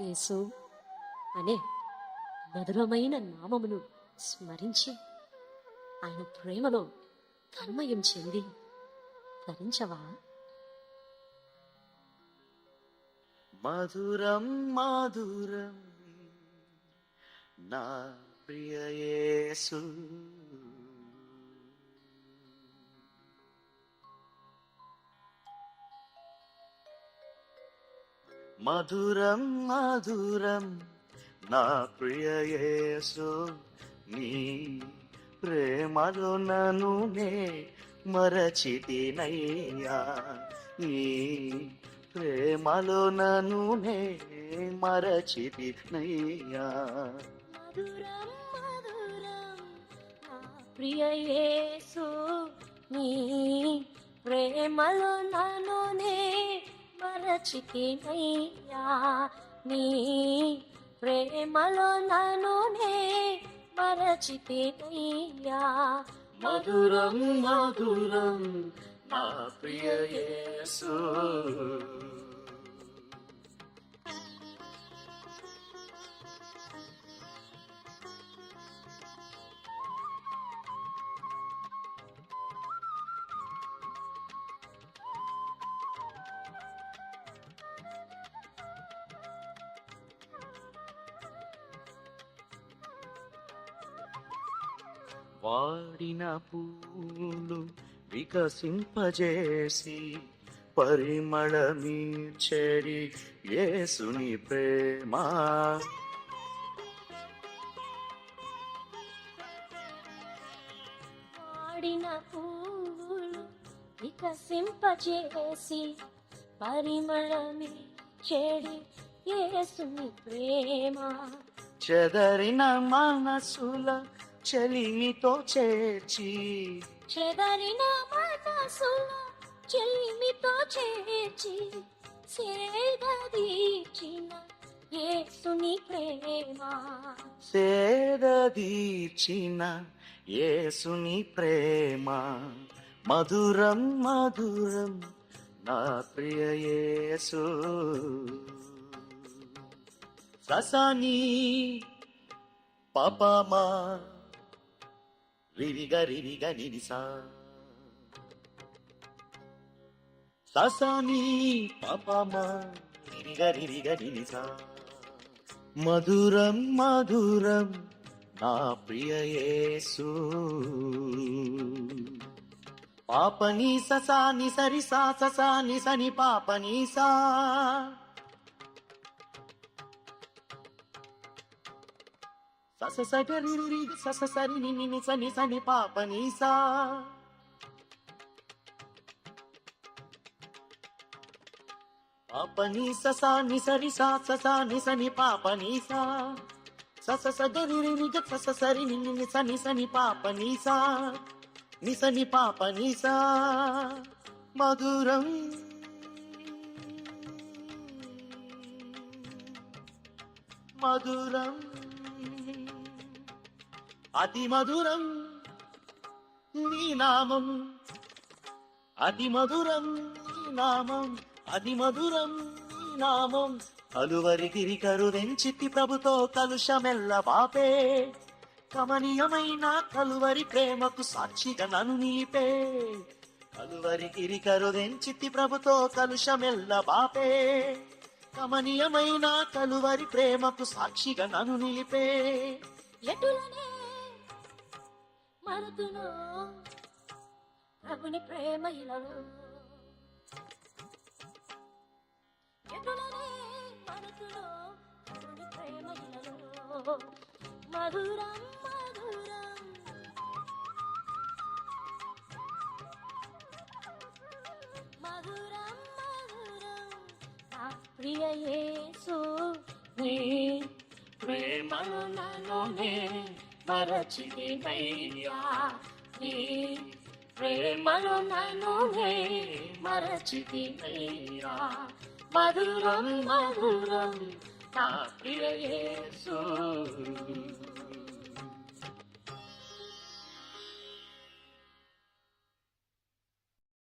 యేసు అనే మధురమైన నామమును స్మరించి ఆయన ప్రేమలో తన్మయం చెంది ధరించవా? మధురం మధురం నా ప్రియ యేసు. మధురం మధురం నా ప్రియ యేసు నీ ప్రేమలో నను నే మరచితినయ్యా. నీ ప్రేమలో నను నే మరచితినయ్యా. మధురం మధురం నా ప్రియ యేసు నీ ప్రేమలో నను నే మరచితినయ్యా నీ ప్రేమలో నను నే మరచితినయ్యా. మధురం మధురం నా ప్రియ యేసు. వాడిన పూలు వికసింపజేసి పరిమళమీర్చడి యేసుని ప్రేమ. వాడిన పూలు వికసింపచేసి పరిమళమి చెడి యేసుని ప్రేమ. చెదరిన మనసుల చలిమితో చేర్చి. చెదరిన మనసుల చెల్లిమితో చేర్చి సేదీచిన యేసుని ప్రేమ. సేదీర్చిన యేసుని ప్రేమ. మధురం మధురం నా ప్రియ యేసు. ససాని పాపమా రిరిగ రిరిగ నిరిసా ససాని పాపమా రిరిగ రిరిగ నిరిసా మధురం మధురం నా ప్రియయేసు పాపని ససాని సరిసా ససాని సని పాపని సా సస సరి రి సస సరి ని ని ని సని సని పాపని సా పాపని ససాని సరి సా ససాని సని పాపని సా సస సరి రి రి గ సస సరి ని ని ని సని సని పాపని సా ని సని పాపని సా మధురం మధురం అతి మధురం నీ నామం. అతి మధురం నీ నామం. అతి మధురం నీ నామం. కలువరి గిరి కరుదెంచితి ప్రభుతో కలుషమెల్ల బాపే కమనీయమైన కలువరి ప్రేమకు సాక్షిగా నన్ను నీపే. కలువరి గిరి కరుదెంచితి ప్రభుతో కలుషమెల్ల బాపే కమనీయమైన కలువరి ప్రేమకు సాక్షిగా నన్ను నిలిపే ఎటులనే మరుతును. ప్రభుని ప్రేమ ఇలలో ఎటులనే మరుతును ప్రభుని ప్రేమ ఇలలో మధురం మధురం. మధురం మధురం. నా ప్రియ యేసు నీ ప్రేమను నన్ను నే మరచినయ్యా నీ ప్రేమను నన్ను నే మరచినయ్యా మధురం మధురం నా ప్రియ యేసు.